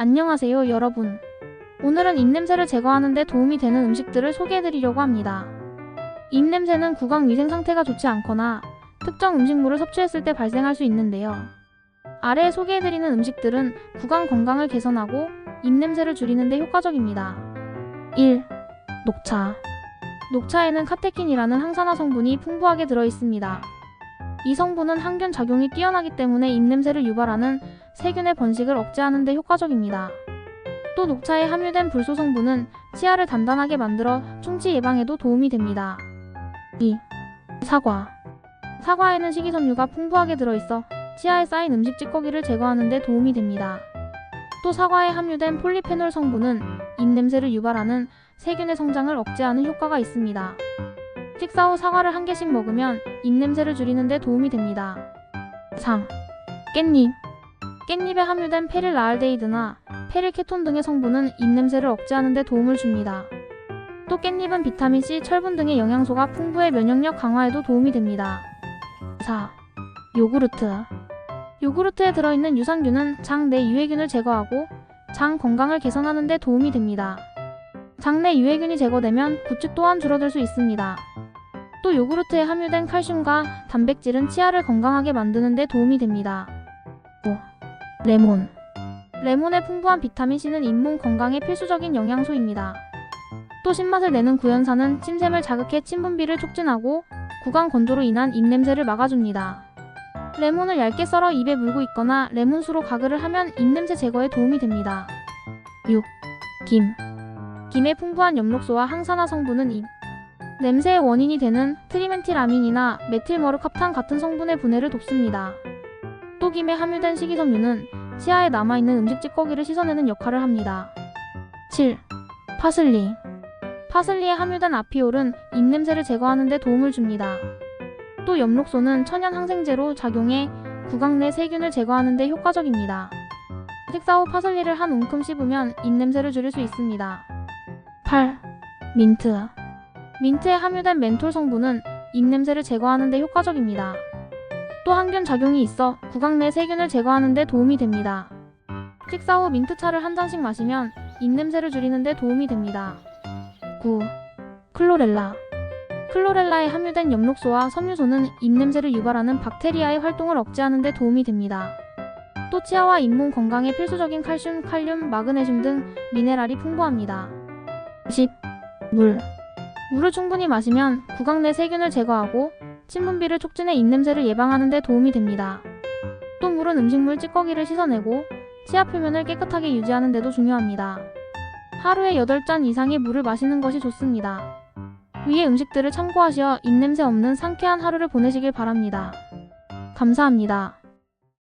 안녕하세요, 여러분. 오늘은 입냄새를 제거하는 데 도움이 되는 음식들을 소개해드리려고 합니다. 입냄새는 구강 위생 상태가 좋지 않거나 특정 음식물을 섭취했을 때 발생할 수 있는데요. 아래에 소개해드리는 음식들은 구강 건강을 개선하고 입냄새를 줄이는 데 효과적입니다. 1. 녹차. 녹차에는 카테킨이라는 항산화 성분이 풍부하게 들어있습니다. 이 성분은 항균 작용이 뛰어나기 때문에 입냄새를 유발하는 세균의 번식을 억제하는 데 효과적입니다. 또 녹차에 함유된 불소 성분은 치아를 단단하게 만들어 충치 예방에도 도움이 됩니다. 2. 사과. 사과에는 식이섬유가 풍부하게 들어있어 치아에 쌓인 음식 찌꺼기를 제거하는 데 도움이 됩니다. 또 사과에 함유된 폴리페놀 성분은 입냄새를 유발하는 세균의 성장을 억제하는 효과가 있습니다. 식사 후 사과를 한 개씩 먹으면 입냄새를 줄이는 데 도움이 됩니다. 3. 깻잎. 깻잎에 함유된 페릴라알데히드나 페릴케톤 등의 성분은 입냄새를 억제하는 데 도움을 줍니다. 또 깻잎은 비타민C, 철분 등의 영양소가 풍부해 면역력 강화에도 도움이 됩니다. 4. 요구르트. 요구르트에 들어있는 유산균은 장 내 유해균을 제거하고 장 건강을 개선하는 데 도움이 됩니다. 장내 유해균이 제거되면 구취 또한 줄어들 수 있습니다. 또 요구르트에 함유된 칼슘과 단백질은 치아를 건강하게 만드는 데 도움이 됩니다. 5. 레몬. 레몬의 풍부한 비타민C는 잇몸 건강에 필수적인 영양소입니다. 또 신맛을 내는 구연산은 침샘을 자극해 침 분비를 촉진하고 구강 건조로 인한 입냄새를 막아줍니다. 레몬을 얇게 썰어 입에 물고 있거나 레몬수로 가글을 하면 입냄새 제거에 도움이 됩니다. 6. 김. 김의 풍부한 엽록소와 항산화 성분은 입 냄새의 원인이 되는 트리멘틸아민이나 메틸머르캅탄 같은 성분의 분해를 돕습니다. 또 김에 함유된 식이섬유는 치아에 남아있는 음식 찌꺼기를 씻어내는 역할을 합니다. 7. 파슬리. 파슬리에 함유된 아피올은 입냄새를 제거하는 데 도움을 줍니다. 또 엽록소는 천연 항생제로 작용해 구강 내 세균을 제거하는 데 효과적입니다. 식사 후 파슬리를 한 움큼 씹으면 입냄새를 줄일 수 있습니다. 8. 민트. 민트에 함유된 멘톨 성분은 입냄새를 제거하는 데 효과적입니다. 또 항균 작용이 있어 구강 내 세균을 제거하는 데 도움이 됩니다. 식사 후 민트차를 한 잔씩 마시면 입냄새를 줄이는 데 도움이 됩니다. 9. 클로렐라. 클로렐라에 함유된 엽록소와 섬유소는 입냄새를 유발하는 박테리아의 활동을 억제하는 데 도움이 됩니다. 또 치아와 잇몸 건강에 필수적인 칼슘, 칼륨, 마그네슘 등 미네랄이 풍부합니다. 10. 물. 물을 충분히 마시면 구강 내 세균을 제거하고 침 분비를 촉진해 입냄새를 예방하는 데 도움이 됩니다. 또 물은 음식물 찌꺼기를 씻어내고 치아 표면을 깨끗하게 유지하는 데도 중요합니다. 하루에 8잔 이상의 물을 마시는 것이 좋습니다. 위의 음식들을 참고하시어 입냄새 없는 상쾌한 하루를 보내시길 바랍니다. 감사합니다.